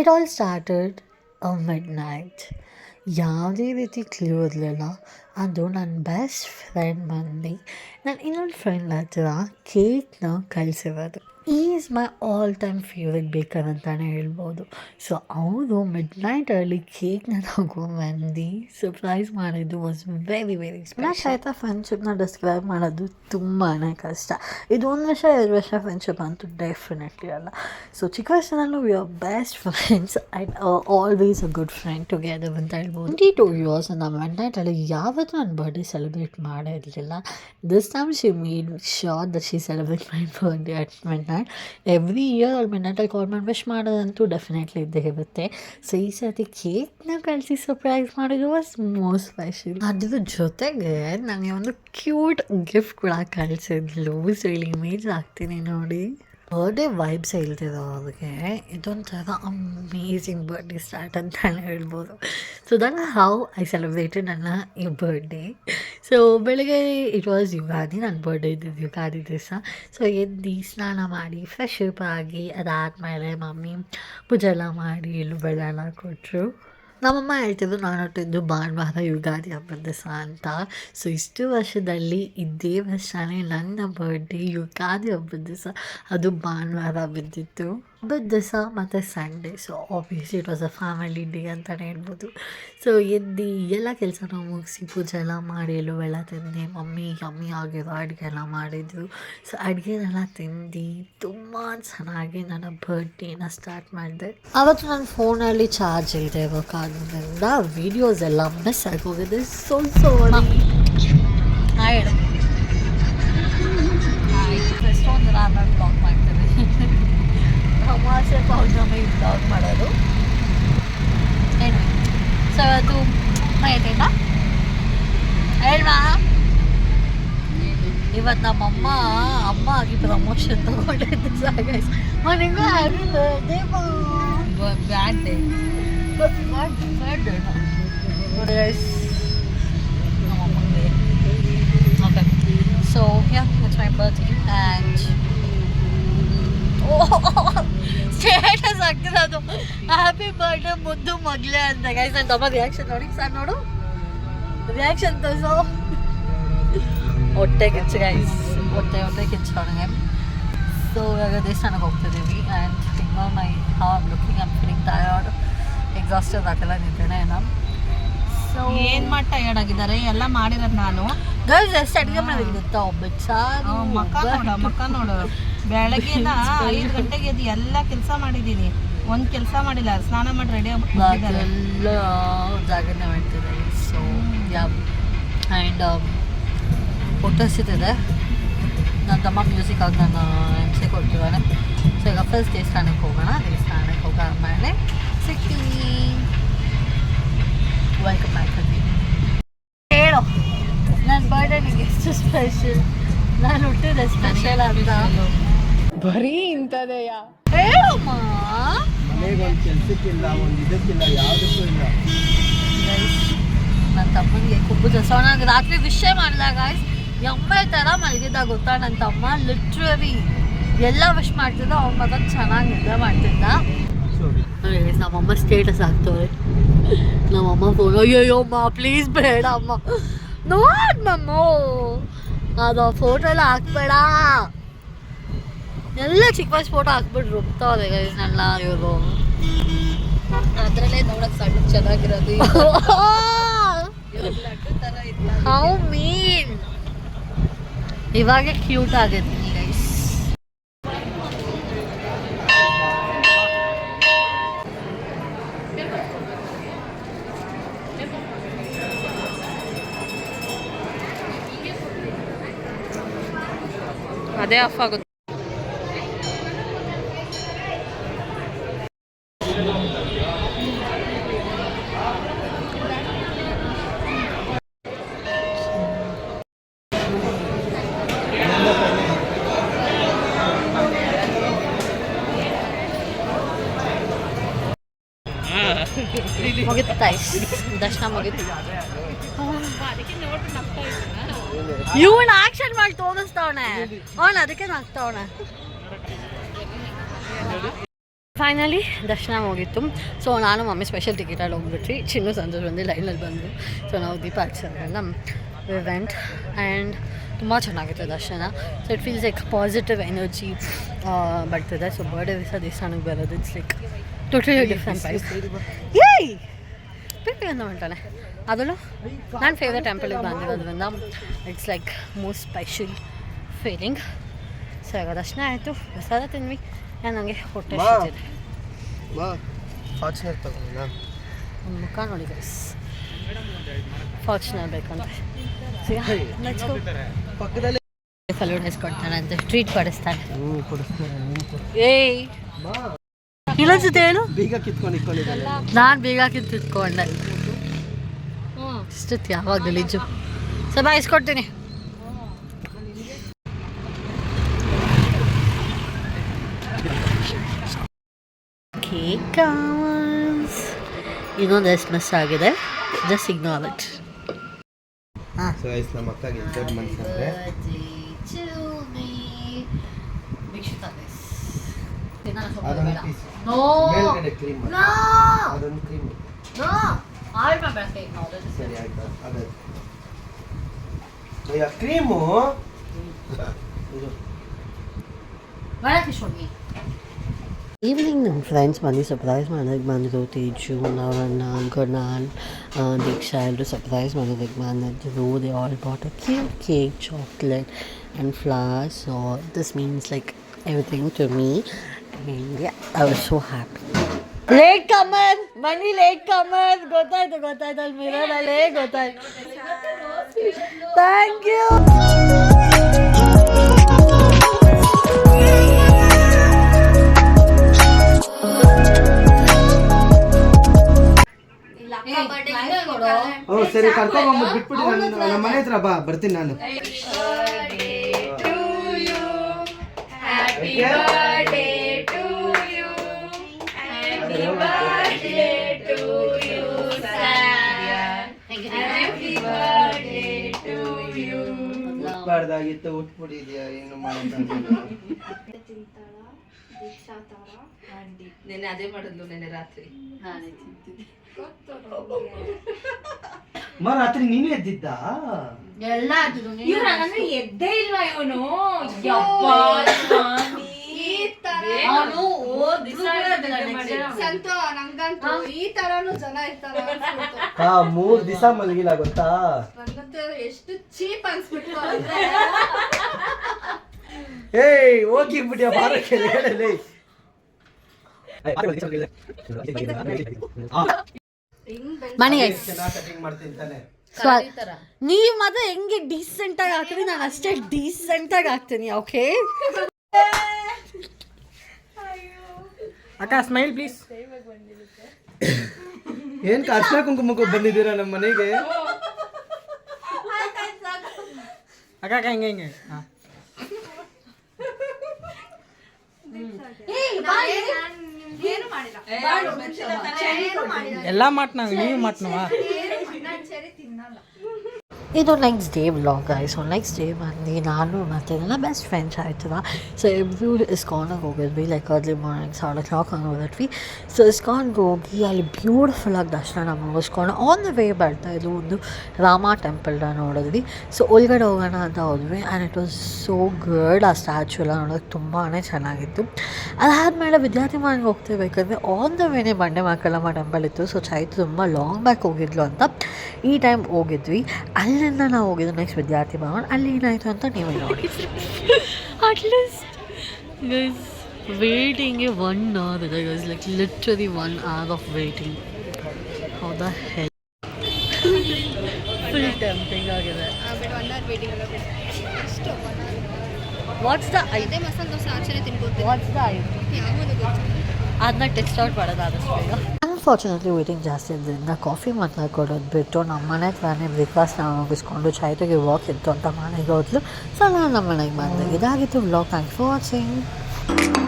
It all started midnight ಯಾವುದೇ ರೀತಿ clear ಇರಲಿಲ್ಲ ಅದು ನನ್ನ ಬೆಸ್ಟ್ ಫ್ರೆಂಡ್ ಬಂದು ನನ್ನ ಇನ್ನೊಂದು ಫ್ರೆಂಡ್ ಹತ್ರ ಕೇಕ್ನ ಕಳಿಸಿರೋದು. Is my all time favourite baker ಅಂತಲೇ ಹೇಳ್ಬೋದು. ಸೊ ಅವರು ಮಿಡ್ ನೈಟ್ ಅಲ್ಲಿ ಕೇಕ್ನ ಮಂದಿ ಸರ್ಪ್ರೈಸ್ ಮಾಡಿದ್ದು ವಾಸ್ ವೆರಿ ವೆರಿ ಸ್ಮ್ಯಾಶ್ ಆಯಿತಾ ಫ್ರೆಂಡ್ಶಿಪ್ನ ಡಿಸ್ಕ್ರೈಬ್ ಮಾಡೋದು ತುಂಬಾ ಕಷ್ಟ. ಇದು ಒಂದು ವರ್ಷ ಎರಡು ವರ್ಷ ಫ್ರೆಂಡ್ಶಿಪ್ ಅಂತೂ ಡೆಫಿನೆಟ್ಲಿ ಅಲ್ಲ. ಸೊ ಚಿಕ್ಕ ವಯಸ್ಸಿನಲ್ಲೂ we are best friends and always a good friend together ಅಂತ ಹೇಳ್ಬೋದು. ಟ್ವೆಂಟಿ ಟು ಇಯರ್ಸ್ ನಮ್ಮ ಮಿಡ್ ನೈಟಲ್ಲಿ ಯಾವತ್ತೂ ನನ್ನ ಬರ್ಡೇ ಸೆಲೆಬ್ರೇಟ್ ಮಾಡಿರಲಿಲ್ಲ. This time she made sure that she celebrate my birthday at mid every year ಅವ್ಳು mid ನೈಟಲ್ಲಿ call ಮಾಡಿ ವಿಶ್ ಮಾಡೋದಂತೂ ಡೆಫಿನೆಟ್ಲಿ ಇದ್ದೇ ಇರುತ್ತೆ. ಸೊ ಈ ಸರ್ತಿ ಕೇಕ್ನ ಕಳಿಸಿ ಸರ್ಪ್ರೈಸ್ ಮಾಡೋದು ವಾಸ್ ಮೋಸ್ಟ್ ಸ್ಪೆಷಲ್ ಅದ್ರ ಜೊತೆಗೆ ನನಗೆ ಒಂದು ಕ್ಯೂಟ್ ಗಿಫ್ಟ್ ಕೂಡ ಕಳಿಸಿದ್ಲು. ಸೊ ಇಲ್ಲಿ ಇಮೇಜ್ ಹಾಕ್ತೀನಿ ನೋಡಿ. ಬರ್ಡೇ ವೈಬ್ಸ್ ಹೇಳ್ತಿದ್ದೋ ಅವ್ರಿಗೆ. ಇದೊಂಥರ ಅಮೇಝಿಂಗ್ ಬರ್ಡೇ ಸ್ಟಾರ್ಟ್ ಅಂತಲೇ ಹೇಳ್ಬೋದು. So that how I celebrated ನನ್ನ ಈ ಬರ್ಡೇ ಸೊ ಬೆಳಗ್ಗೆ ಇಟ್ ವಾಸ್ ಯುಗಾದಿ, ನನ್ನ ಬರ್ಡೇ ಇದ್ದಿದ್ದು ಯುಗಾದಿ ದಿವಸ. ಸೊ ಎದ್ದು ಸ್ನಾನ ಮಾಡಿ ಫ್ರೆಶ್ ಅಪ್ ಆಗಿ ಅದಾದಮೇಲೆ ಮಮ್ಮಿ ಪೂಜೆ ಎಲ್ಲ ಮಾಡಿ ಎಲ್ಲೂ ಬೆಲ್ಲ ಎಲ್ಲ ಕೊಟ್ಟರು ನಮ್ಮಮ್ಮ ಹೇಳ್ತಿದ್ರು ನಾನು ಹುಟ್ಟಿದ್ದು ಭಾನುವಾರ ಯುಗಾದಿ ಹಬ್ಬದ ದಿವಸ ಅಂತ. ಸೊ ಇಷ್ಟು ವರ್ಷದಲ್ಲಿ ಇದೇ ವರ್ಷನೇ ನನ್ನ ಬರ್ಡೇ ಯುಗಾದಿ ಹಬ್ಬದ ದಿವಸ ಅದು ಭಾನುವಾರ ಬಿದ್ದಿತ್ತು. ಹಬ್ಬದ ದಿವಸ ಮತ್ತು Sunday so obviously it was a family day ಅಂತಲೇ ಹೇಳ್ಬೋದು. ಸೊ ಎದ್ದು ಎಲ್ಲ ಕೆಲಸನ ಮುಗಿಸಿ ಪೂಜೆ ಎಲ್ಲ ಮಾಡಿ ಎಲ್ಲೂ ಎಲ್ಲ ತಿಂದು ಮಮ್ಮಿ ಯಮ್ಮಿ ಆಗಿರೋ ಅಡುಗೆ ಎಲ್ಲ ಮಾಡಿದ್ರು ಸೊ ಅಡುಗೆನೆಲ್ಲ ತಿಂದು ತುಂಬ ಚೆನ್ನಾಗಿ ನನ್ನ ಬರ್ಡೇನ ಸ್ಟಾರ್ಟ್ ಮಾಡಿದೆ. ಅವತ್ತು ನನ್ನ ಫೋನಲ್ಲಿ ಚಾರ್ಜ್ ಇಲ್ಲದೆ ಕಾರಣದಿಂದ ವೀಡಿಯೋಸ್ ಎಲ್ಲ ಮಿಸ್ ಆಗೋಗಿದೆ. ಸೊ ಸಾರಿ ಫಸ್ಟ್ ಎಷ್ಟೊಂದು ನಾನು ಬ್ಲಾಗ್ ಮಾಡ್ತೇನೆ. ಅಮಾವಾಸ್ಯೆ ಪೌರ್ಣಮಿ ಬ್ಲಾಗ್ ಮಾಡೋದು. ಏನು ಸೊ ಇವತ್ತು ಮೈತೈತಾ ಹೇಳ್ವಾ? ಇವತ್ತು ನಮ್ಮಮ್ಮ ಅಮ್ಮ ಆಗಿ ಪ್ರಮೋಷನ್ ತಗೊಂಡಿದ್ದು ಸಾಗೈಸ್ ಮನೆಗೂ happy birthday bad day bad day ನೋಡಿ guys ನಮ್ಮಮ್ಮಂಗೆ. Okay so yeah it's my birthday status ಅದು ಹ್ಯಾಪಿ ಬರ್ಡೇ ಮುದ್ದು ಮಗ್ಲೆ ಅಂತ. ಗೈಸ್ ನನ್ನ ತಮ್ಮ ರಿಯಾಕ್ಷನ್ ನೋಡಿ. ಸರ್ ನೋಡು. ರಿಯಾಕ್ಷನ್ ತೋರಿಸೋ. ಹೊಟ್ಟೆ ಕಿಚ್ಚು ಗೈಸ್ ಹೊಟ್ಟೆ ಹೊಟ್ಟೆ ಕಿಚ್ಚು ಅವನಿಗೆ. ಸೊ ಇವಾಗ ದೇವಸ್ಥಾನಕ್ಕೆ ಹೋಗ್ತಿದ್ದೀವಿ. ಆ್ಯಂಡ್ ಇನ್ನೂ my how am looking am feeling tired exhausted ಆಗಲ್ಲ ನಿಂತೇನೆ ನಾನು ಸೊ ಏನು ಮಾಡಿ ಟಯರ್ಡ್ ಆಗಿದ್ದಾರೆ? ಎಲ್ಲ ಮಾಡಿರೋದು ನಾನು. ಗರ್ಲ್ಸ್ ಎಷ್ಟು ಅಡುಗೆ ಮಾಡಿದ್ದು ಗೊತ್ತಾ ಒಬ್ಬ ಮಕ್ಕ ನೋಡು ಮಕ್ಕ ನೋಡು. ಬೆಳಗ್ಗೆನ ಐದು ಗಂಟೆಗೆ ಎದ್ದು ಎಲ್ಲ ಕೆಲಸ ಮಾಡಿದ್ದೀನಿ. ಒಂದು ಕೆಲಸ ಮಾಡಿಲ್ಲ ಸ್ನಾನ ಮಾಡಿ ರೆಡಿ ಆಗಿ ಎಲ್ಲ ಜಾಗರಣೆ ಮಾಡ್ತಿದೆ ಸೊ ಯಾ ಆ್ಯಂಡ್ ಫೋಟೋಸ್ ಇದೆ ನನ್ನ ತಮ್ಮ ಮ್ಯೂಸಿಕ್ ಆಗಿ ನಾನು ಎಮ್ಸಿ ಕೊಡ್ತಿದ್ದಾನೆ ಸೊ ಈಗ ಫಸ್ಟ್ ದೇವಸ್ಥಾನಕ್ಕೆ ಹೋಗೋಣ. ದೇವಸ್ಥಾನಕ್ಕೆ ಹೋಗಾದ್ಮೇಲೆ ಸಿಕ್ತೀನಿ ವೆಲ್ಕಮ್ ಬ್ಯಾಕ್ ಹೇಳು. ನನ್ನ ಬರ್ಡೇ ನಿಂಗೆ ಎಷ್ಟು ಸ್ಪೆಷಲ್ ನಾನು ಹುಟ್ಟಿದೆ ಸ್ಪೆಷಲ್ ಅಂತ. ಬರೀ ಇಂಥದೆಯಾ? ಹೇಳಮ್ಮ ಮನೆಗೆ ಒಂದು ಕೆಲ್ಸಕ್ಕಿಲ್ಲ ಒಂದು ಇದಕ್ಕಿಲ್ಲ ಯಾವುದಕ್ಕೂ ಇಲ್ಲ. ನನ್ನ ತಮ್ಮನಿಗೆ ಕುಬ್ಬು ಸೊ ನನಗೆ ರಾತ್ರಿ ವಿಷಯ ಮಾಡಿದಾಗ ಎಮ್ಮೆ ಥರ ಮಲಗಿದ್ದ ಗೊತ್ತಾ? ನನ್ನ ತಮ್ಮ ಲಿಟ್ರರಿ ಎಲ್ಲ ವಿಶ್ ಮಾಡ್ತಿದ್ದ ಅವ್ನ ಮಗ ಚೆನ್ನಾಗಿ ನಿದ್ದೆ ಮಾಡ್ತಿದ್ದ. ನಮ್ಮಮ್ಮ ಸ್ಟೇಟಸ್ ಹಾಕ್ತವ್ರೆ. ನಮ್ಮಮ್ಮ ಫೋನ್ ಅಯ್ಯೋ ಅಮ್ಮ ಪ್ಲೀಸ್ ಬೇಡ ಅಮ್ಮ. ನೋಡ್ ಮಮ್ಮ. ಅದು ಫೋಟೋ ಎಲ್ಲ ಹಾಕ್ಬೇಡ. ಎಲ್ಲ ಚಿಕ್ಕ ವಯಸ್ಸು ಫೋಟೋ ಹಾಕ್ಬಿಟ್ಟು ರುಬ್ತಾವ್ರೆ ನನ್ನ ಇವರು. ಅದ್ರಲ್ಲೇ ನೋಡಕ್ ಸಣ್ಣ ಚೆನ್ನಾಗಿರೋದು ಹೌ ಮೀನ್ ಇವಾಗ ಕ್ಯೂಟ್ ಆಗಿದ್ದೀನಿ ಗೈಸ್ ಅದೇ ಆಫ್ ಆಗುತ್ತೆ. ತಾಯ್ಸ್ ದರ್ಶನ ಮುಗಿತು. ಇವನ್ ಆಕ್ಷನ್ ಮಾಡಿ ತೋರಿಸ್ತಾವಣೆ ಅವನ್. ಅದಕ್ಕೆ ನಗ್ತಾವನೆ ಫೈನಲಿ ದರ್ಶನ ಹೋಗಿತ್ತು ಸೊ ನಾನು ಮಮ್ಮಿ ಸ್ಪೆಷಲ್ ಟಿಕೆಟಲ್ಲಿ ಹೋಗ್ಬಿಟ್ರಿ ಚಿನ್ನು ಸಂಜೆ ಬಂದು ಲೈನಲ್ಲಿ ಬಂದು. ಸೊ ನಾವು ದೀಪ ಹಚ್ಚಿದ್ರಲ್ಲ ಇವೆಂಟ್ ಆ್ಯಂಡ್ ತುಂಬ ಚೆನ್ನಾಗಿತ್ತು ದರ್ಶನ. So it feels like positive energy ಬರ್ತದೆ. ಸೊ ಬರ್ಡೇ ದಿವಸ ದೇವಸ್ಥಾನಕ್ಕೆ ಬರೋದು. ಇಟ್ಸ್ ಲೈಕ್ ಟೋಟಲಿ ಡಿಫ್ರೆಂಟ್ ಏಯ್ ಅಂತ ಹೊಂಟಾನೆ ಅದರಲ್ಲೂ ನನ್ನ ಫೇವ್ರೆಟ್ ಟೆಂಪಲಿಗೆ ಬಂದಿರೋದ್ರಿಂದ it's like most special feeling so ಈಗ ದರ್ಶನ ಆಯಿತು. ಪ್ರಸಾದ ತಿನ್ವಿ. ನಾನು ನನಗೆ ಹೊಟ್ಟೆ ಮುಖ ನೋಡಿ ಗೈಸ್ ಫಾರ್ಚುನರ್ ಬೇಕಂತ. ಫಲೂಡಸ್ ಕೊಡ್ತಾನೆ ಅಂತ ಟ್ರೀಟ್ ಕೊಡಿಸ್ತಾನೆ ಏಯ್. ಇನ್ನೊಂದು ಜೊತೆ ಏನು? ಬೀಗ ಕಿತ್ಕೊಂಡು ಇಟ್ಕೊಂಡಿದ್ದಾನೆ ನಾನು ಕಿತ್ಕೊಂಡೆ ಕಿತ್ತಿಟ್ಕೊಂಡೆ. ಇಷ್ಟೊತ್ತು ಯಾವಾಗ ಗಲೀಜು ಸೊ ಬಾ ಇಸ್ಕೊಡ್ತೀನಿ. ಇನ್ನೊಂದು ಎಸ್ ಮಿಸ್ ಆಗಿದೆ. ಜಸ್ಟ್ ಇಗ್ನೋರ್ ಇಟ್ ಸೊ ಐಸ್ ನಮ್ಮ ಅಕ್ಕಗೆ ದೊಡ್ಡ ಮನುಷ್ಯ ಅದೊಂದು piece. ಮೇಲ್ಗಡೆ ಕ್ರೀಮ್ ಅದೊಂದು ಕ್ರೀಮ್ ಸರಿ ಆಯ್ತಾ ಅದೇ ಅಯ್ಯ ಕ್ರೀಮು ಇದು ಈವ್ನಿಂಗ್ ನಮ್ಮ ಫ್ರೆಂಡ್ಸ್ ಬಂದು ಸರ್ಪ್ರೈಸ್ ಮಾಡೋದಕ್ಕೆ ಬಂದಿದ್ರು ತೇಜು ನವಣ್ಣ ಗಣಾಲ್ ದೀಕ್ಷಾ ಎಲ್ಲರೂ ಸರ್ಪ್ರೈಸ್ ಮಾಡೋದಕ್ಕೆ ಬಂದಿದ್ರು they all bought a cute cake chocolate and flowers so this means like everything to me I was so happy latecomer money latecomer ಗೊತ್ತಾಯ್ತು ಗೊತ್ತಾಯ್ತು. ಅಲ್ಲಿ ಮಿರರಲ್ಲೇ ಗೊತ್ತಾಯ್ತು. ಥ್ಯಾಂಕ್ ಯು ಓ ಸರಿ ಕರ್ಕೊಂಬಂದ್ಬಿಟ್ಟು ಬಿಟ್ಬಿಟ್ಟು ನಾನು ನಮ್ಮ ಮನೆ ಹತ್ರ ಬಾ ಬರ್ತೀನಿ ನಾನು. ಉಟ್ಬಾರ್ದಾಗಿತ್ತು ಉಟ್ಬಿಟ್ಟಿದ್ಯಾ ಏನು ಮಾಡೋದು ನೆನ್ನೆ ಅದೇ ಮಾಡಿದ್ಲು ನೆನ್ನೆ ರಾತ್ರಿ. ಮ ರಾತ್ರಿ ನೀನು ಎದ್ದಿದ್ದ? ಎಲ್ಲ ಎದ್ದೇ ಇಲ್ವಾ ಇವನು? ಅವನು ಸಂತೋ ನಂಗಂತೂ ಈ ತರಾನು ಜನ ಇರ್ತಾರ ಅನ್ಸ್ಬಿಡ್ತು. ಹಾ ಮೂರ್ ದಿವಸ ಮಲಗಿಲ್ಲ ಗೊತ್ತಾ? ನಂಗಂತೂ ಎಷ್ಟು ಚೀಪ್ ಅನ್ಸ್ಬಿಟ್ಟು ಅಂದ್ರೆ. ಏಯ್ ಹೋಗಿ ಬಿಟ್ಟಿಯ ಬಾರ ಕೆಳಗಡೆ ಹಿಂಗ್ ಬೆಳ್ದ್ ಮನಿ ಕಟಿಂಗ್ ಮಾಡ್ತೀನಿ ತಾನೆ ನೀವು ಮಾತ್ರ ಹೆಂಗೆ ಡೀಸೆಂಟ್ ಆಗಿ ಹಾಕ್ತೀನಿ ನಾನು ಅಷ್ಟೇ ಡೀಸೆಂಟ್ ಆಗಿ ಹಾಕ್ತೀನಿ ಓಕೆ ಅಕ್ಕ ಸ್ಮೈಲ್ ಪ್ಲೀಸ್ ಏನ್ ಅರ್ಶನ ಕುಂಕುಮಕ್ಕೆ ಬಂದಿದ್ದೀರಾ ನಮ್ಮ ಮನೆಗೆ? ಅಕ್ಕ ಅಕ್ಕ ಹಿಂಗೆ ಹಿಂಗೆ. ಹಾಂ. ಎಲ್ಲ ಮಾಡ್ತಾ ನೀವು ತಿನ್ನಲ್ಲ. ಇದು next day vlog so next day ಬಂದು ನಾನು ಮತ್ತು ನನ್ನ ಬೆಸ್ಟ್ ಫ್ರೆಂಡ್ಸ್ ಆಯ್ತದ ಸೊ ಇಬ್ರು ಇಸ್ಕಾನ್ಗೆ ಹೋಗಿದ್ವಿ like early morning seven o'clock ಹಂಗೆ ಹೋಗಿದ್ವಿ ಸೊ ಇಸ್ಕಾನ್ಗೆ ಹೋಗಿ ಅಲ್ಲಿ ಬ್ಯೂಟಿಫುಲ್ಲಾಗಿ ದರ್ಶನ ಮುಗಿಸ್ಕೊಂಡು ಆನ್ ದ ವೇ ಬರ್ತಾ ಇದು ಒಂದು ರಾಮ ಟೆಂಪಲ್ನ ನೋಡಿದ್ವಿ. ಸೊ ಒಳಗಡೆ ಹೋಗೋಣ ಅಂತ ಹೋದ್ವಿ. And it was so good ಆ ಸ್ಟ್ಯಾಚು ಎಲ್ಲ ನೋಡೋಕೆ ತುಂಬಾ ಚೆನ್ನಾಗಿತ್ತು. ಅದಾದಮೇಲೆ ವಿದ್ಯಾರ್ಥಿ ಮನೆಗೆ ಹೋಗ್ತಿರ್ಬೇಕಂದ್ರೆ ಆನ್ ದ ವೇನೇ ಬಂಡೆ ಮಾಕಲಮ್ಮ ಟೆಂಪಲ್ ಇತ್ತು. ಸೊ ಚೈತ್ರ ತುಂಬ ಲಾಂಗ್ ಬ್ಯಾಕ್ ಹೋಗಿದ್ಲು ಅಂತ. ಈ ಟೈಮ್ ಹೋಗಿದ್ವಿ. ಅಲ್ಲಿಂದ ನಾವು ಹೋಗಿದ್ದು ನೆಕ್ಸ್ಟ್ ವಿದ್ಯಾರ್ಥಿ ಭವನ. ಅಲ್ಲಿ ಏನಾಯಿತು ಅಂತ ನೀವೇ ನೋಡಿ. ಅಟ್ಲೀಸ್ಟ್ ಗೈಸ್ ವೇಟಿಂಗ್ಗೆ ಒನ್ ಅವರ್ ಇದೆ guys like literally one hour of waiting ಹೌದಾ ಹೆಲ್ ಫುಲ್ ಟೆಂಪಿಂಗ್ ಆಗಿದೆ. ವಾಟ್ಸ್ ದ ಐ ಅದೇ ಮಸಾಲೆ ದೋಸೆ ಆಚೆನೆ ತಿನ್ಬೋದು ವಾಟ್ಸ್ ದ ಐ ಯಾವುದು ಗೊತ್ತಿಲ್ಲ ಅದನ್ನ ಟೆಸ್ಟ್ ಔಟ್ ಮಾಡೋದು ಆದಷ್ಟು ಬೇಗ. ಅನ್ಫಾರ್ಚುನೇಟ್ಲಿ ವೇಟಿಂಗ್ ಜಾಸ್ತಿ ಇದ್ದರಿಂದ ಕಾಫಿ ಮಾತ್ರ ಕೊಡೋದು ಬಿಟ್ಟು ನಮ್ಮ ಮನೆ ಹತ್ರನೇ ಬ್ರೇಕ್ಫಾಸ್ಟ್ ನಾವು ಮುಗಿಸ್ಕೊಂಡು ಚಾಯ್ತಿಗೆ ವಾಕ್ ಇತ್ತು ಅಂತ ಮನೆಗೆ ಹೋದ್ಲು ಸೊ ನಾನು ನಮ್ಮ ಮನೆಗೆ ಬಂದೆ ಇದಾಗಿತ್ತು ವ್ಲಾಗ್ ಥ್ಯಾಂಕ್ ಫಾರ್ ವಾಚಿಂಗ್